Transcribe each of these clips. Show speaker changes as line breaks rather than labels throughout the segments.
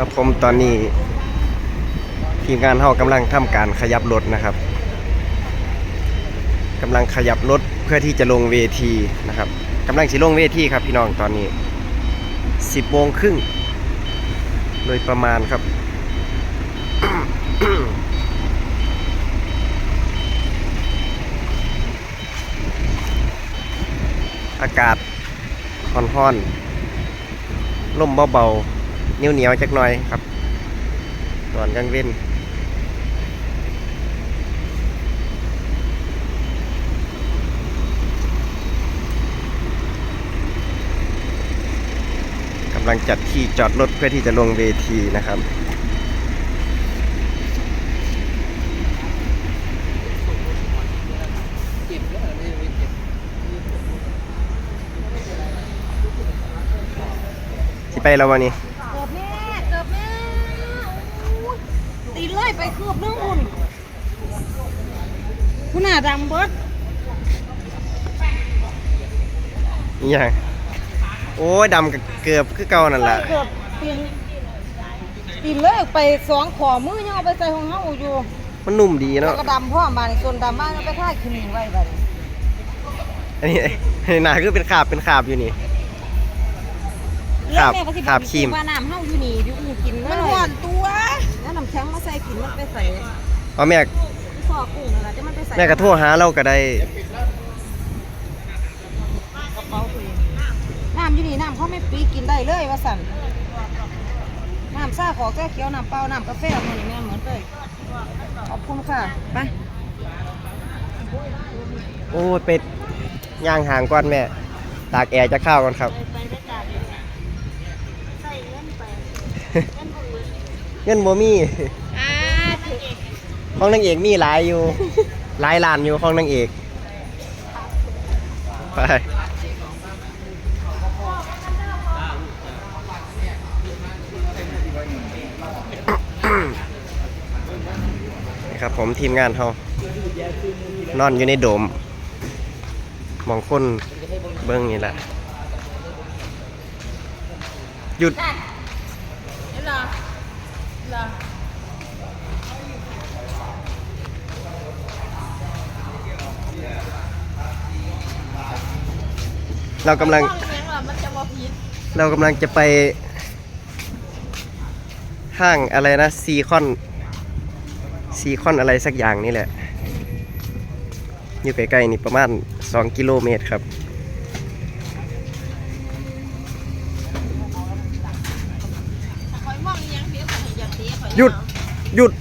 ครับผมตอนนี้ทีมงานเฮากำลังทำการขยับรถนะครับกำลังขยับรถเพื่อที่จะลงเวทีนะครับกำลังสิลงเวทีครับพี่น้องตอนนี้ 10โมงครึ่งโดยประมาณครับอากาศร้อนๆลมเบาๆ เหนียวๆจักหน่อยครับ ตอนกลางเว้นกำลังจัดที่จอดรถเพื่อที่จะลงเวทีนะครับสิไปแล้ววันนี้
เกือบแม่เกือบแม่อู้ยตีเลื่อยไปคืบนึงคุณ คุณหน้าดำเบิด
อหย่างโอ้ยดำกับเกือบคือเก่านั่นแหละ
เกือบตีนตีเลื่อยไปสองขอมือยังเอาไปใส่ของเฮาอยู่
มันนุ่มดี
แล้ว
เนาะ
ก็ดำพ่อมาในส่วนดำมากแล้วไปท่าขี้หนีไว้บัดนี้
อันนี้ อันนี้นาคือเป็นขาบเป็นขาบอยู่นี่ ครับ
เลื่อยแม่ก็สิ
ครับครีม
ว่าน้ำเฮาอยู่นี่อยู่นี่กินเลยมันห่อนตัวแล้วน้ำแข็งมาใส่กินมันไปใส่
เอาแม่
ซ อกุ้งนั่นล่ะจะมันไปใส่
แม่ก็โทรหาเราก็ได้
กระเป๋าตัวเองน้ำอยู่นี่น้ำเขาไม่ปีกินได้เลยว่าสั่นน้ำซ่าขอแก้เขียวน้ำเปล่าน้ำกาแฟเหมือนแม่เหมือนเลยขอบคุณค่ะไป
โอ้ยเป็ดย่างห่างก่อนแม่ ตากแอร์จะเข้าวก่อนครับ
ไปได้จ้าใส่เงินไป
เงินบ่มี
อ่า
ห้องนางเอกมีหลายอยู่ หลายล้านอยู่ห้องนางเอก ไป นี่ครับผมทีมงานเขานอนอยู่ในโดม มองคนเบิ้งนี่แหละ หยุด
เหรอเหรอ
เรากำลัง
ห้องเลี้ยงเหรอมันจะบ่ผิด
เรากำลังจะไป ห้างอะไรนะซีคอนซีคอนอะไรสักอย่างนี่แหละ อยู่ใกล้ๆนี่ประมาณ 2 กิโลเมตรครับ
คอยมองเลี้ยงเดี๋ยวคอยอยากเตี้ยคอย
หยุด หยุด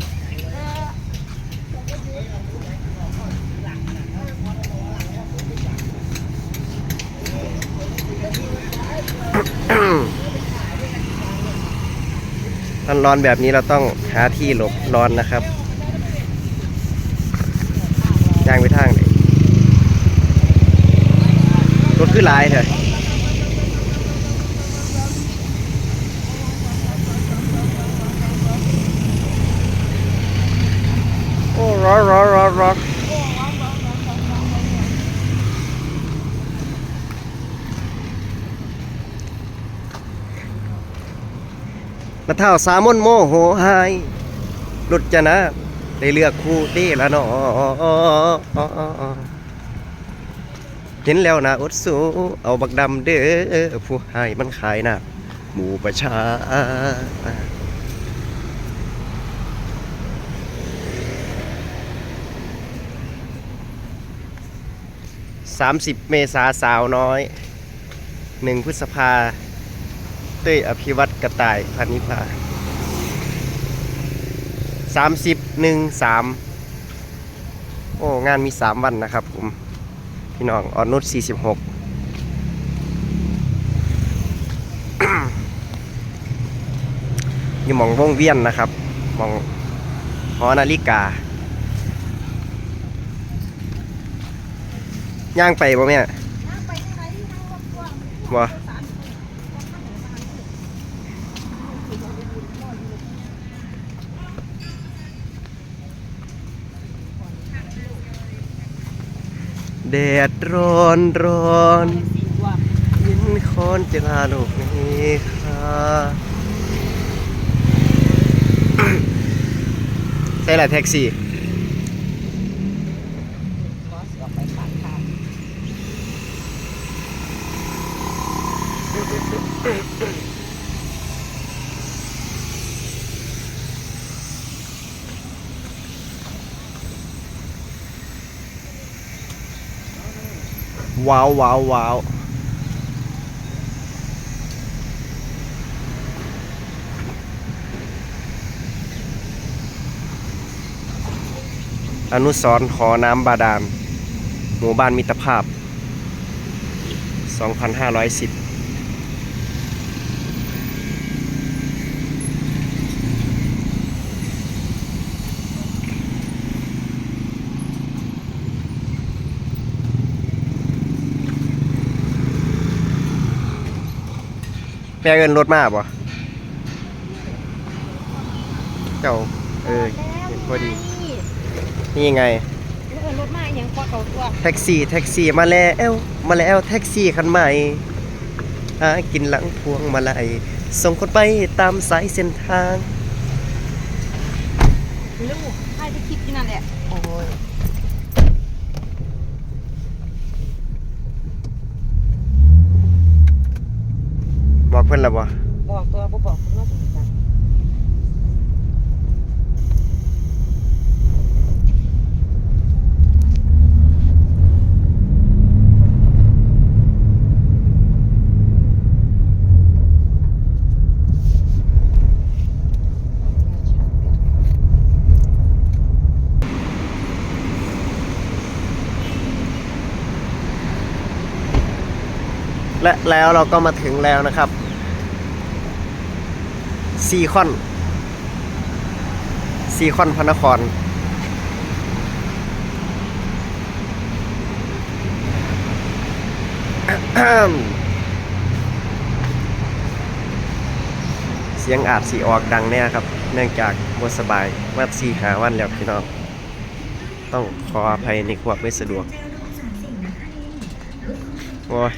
ร้อนร้อนๆแบบนี้เราต้องหาที่หลบร้อนนะครับย่างไปทางไหนรถขึ้นลายเถอะโอ้ร้อนร้อนร้อนร้อน มาเท่าสามนโมโหหายรถจะนะได้เลือกคู่ดีละนาะเห็นแล้วนะอดสูเอาบักดำเด้อผู้ให้มันขายนะหมู่ประชาสามสิบเมษาสาวน้อยหนึ่งพฤษภา ต้ยอภิวัตกระต่ายพันนิพาสามสิบหนึ่งสามโอ้ งานมีสามวันนะครับผม พี่น้องออนนุชสี่สิบหกอยู่มองวงเวียนนะครับมองหอนาฬิกาย่างไปบ่แม่ ดดร้อนร้อนยินคอนจะลาโลกนี้ค่ะใช่ละแท็กซี่ ว้าวว้าวว้าวอนุสรณ์ขอน้ำบาดาล หมู่บ้านมิตรภาพ 2,510 ม่เงินรถมาบ่เจ้าเออเห็นพอดี นี่ไง
เออรถมาอหย่างพอเก่าตัว
แท็กซี่แท็กซี่มาแล้วมาแล้วแท็กซี่คันใหม่หากินหลังพวงมาลัยส่งคนไปตามสายเส้นทาง
ลูกให้ไปคิดที่นั่นแหละโอ้ย
บอกเพื่นล้วบ่
บอกตัวบ่บอกคุณว่าจะมีกัน
และแล้วเราก็มาถึงแล้วนะครับ ซีคอนซีคอนพระนคร เสียงอาจสีออกดังแน่ครับ เนื่องจากบสบายมาสีหาวันแล้วพี่น้อง ต้องขออภัยในความไม่สะดวก โอ้ย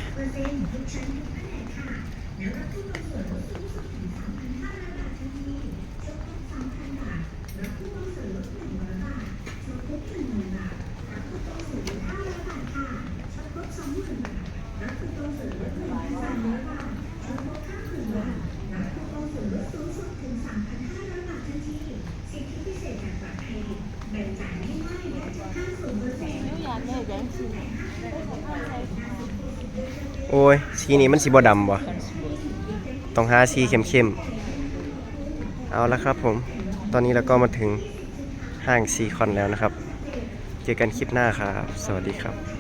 โอ้ย สีนี้มันสีบ่ดำบ่ต้องหาสีเข้มๆ เอาละครับผม ตอนนี้เราก็มาถึงห้างซีคอนแล้วนะครับ เจอกันคลิปหน้าครับ สวัสดีครับ